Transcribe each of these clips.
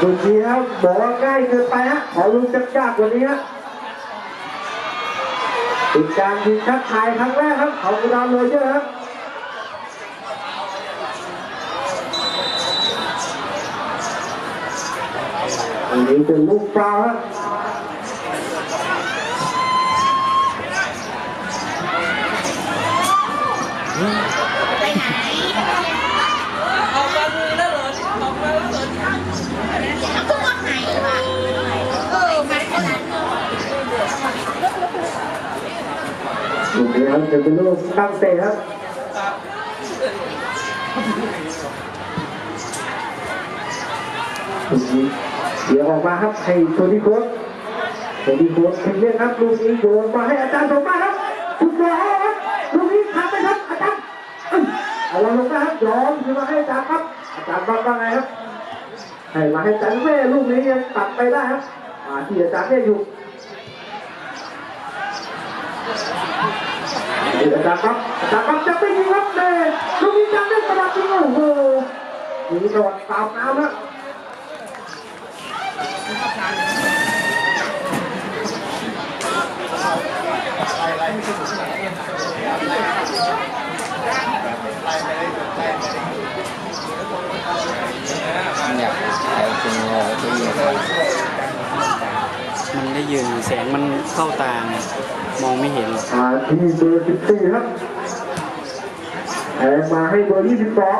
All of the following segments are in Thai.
เมื่อกี้ครับบอกว่าง่ายเกินไปฮะขอลุงจักยากกว่านี้ฮะเป็นการยิงทักทายครั้งแรกครับของดาวโรเจอร์ครับอันนี้เป็นลูกฟาวล์ครับไปไหน ออกมามือแล้วเหรอออกมาแล้วเหรอ แล้วก็ว่าไหนวะเออมาขนาดนี้ ลูกนี้ครับจะเป็นลูกตั้งเตะครับลูกนี้เดี๋ยวออกมาครับให้โทนี่โค้ชโทนี่โค้ชเพ่งเล่นครับลูกนี้โยนมาให้อาจารย์สมมาครับทุกตัวครับลูกนี้ทำไปครับอาจารย์เอาเราลงนะครับยอมขึ้นมาให้อาจารย์ครับอาจารย์ว่าว่าไงครับให้มาให้อาจารย์แม่ลูกนี้ยังตัดไปได้ครับมาที่อาจารย์เนี่ยอยู่ อาจารย์ครับอาจารย์ครับจะไปยิงครับเน่ลูกนี้จะเล่นประดับจริงโอ้โหนี่สวัสดิ์ตามน้ำนะอยากใช้เป็นโง่ที่ยืน มันได้ยืนแสงมันเข้าตาไงมองไม่เห็นหรอกอ่าที่เบอร์สิบสี่ครับแทงมาให้เบอร์ยี่สิบสอง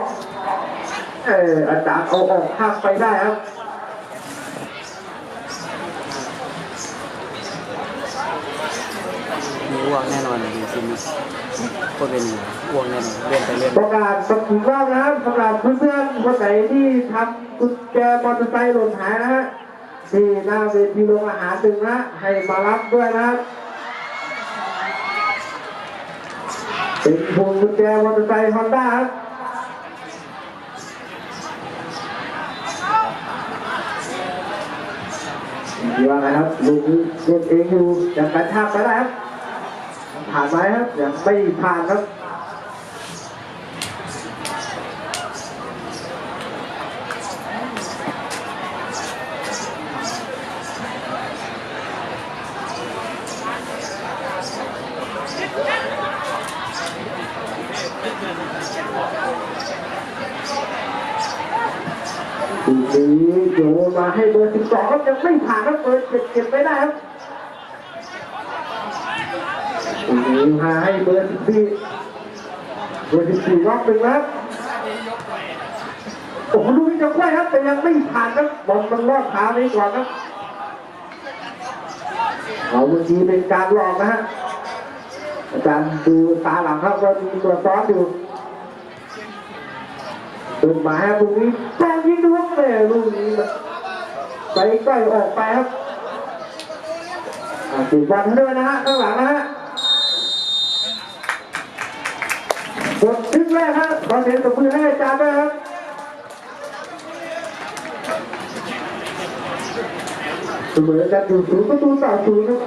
เอออาจารย์เอาออกข้างไปได้ครับมีอ้วกแน่นอนเลยจริงๆก็เป็นอ้วกแน่นอนเลื่อนไปเลื่อนประกาศสักอีกรอบนะครับสำหรับเพื่อนๆคนไหนที่ทำกุญแจมอเตอร์ไซค์หล่นหายนะฮะ ที่หน้าเวทีโรงอาหารดึงนะ ให้มารับด้วยนะครับพวงกุญแจมอเตอร์ไซค์ฮอนด้าครับดีว่าไงครับลูกนี้เล่นเองอยู่ยังกรท่าไปได้ครับผ่านไหมครับยังไม่ผ่านครับ ทีโยนมาให้เบอร์สิบสองครับยังไม่ผ่านครับเบอร์เจ็ดเก็บไม่ได้ครับทีมาให้เบอร์สิบสี่เบอร์สิบสี่รอบหนึ่งนะครับโอ้โหลูกนี้จะควยครับแต่ยังไม่ผ่านครับบอลมันรอดขาไปก่อนครับเอาเมื่อกี้เป็นการหลอกนะฮะอาจารย์ดูตาหลังครับว่ามีตัวซ้อนอยู่ต้นไม้ครับลูกนี้แจ้งยิงด้วยแม่ลูกนี้มัน ไปใกล้ออกไปครับอ่าติดบอลให้ด้วยนะฮะข้างหลังนะฮะบทคลิปแรกครับขอเสียงตบมือให้อาจารย์ด้วยครับเสมอกันอยู่ศูนย์ประตูต่อศูนย์ครับ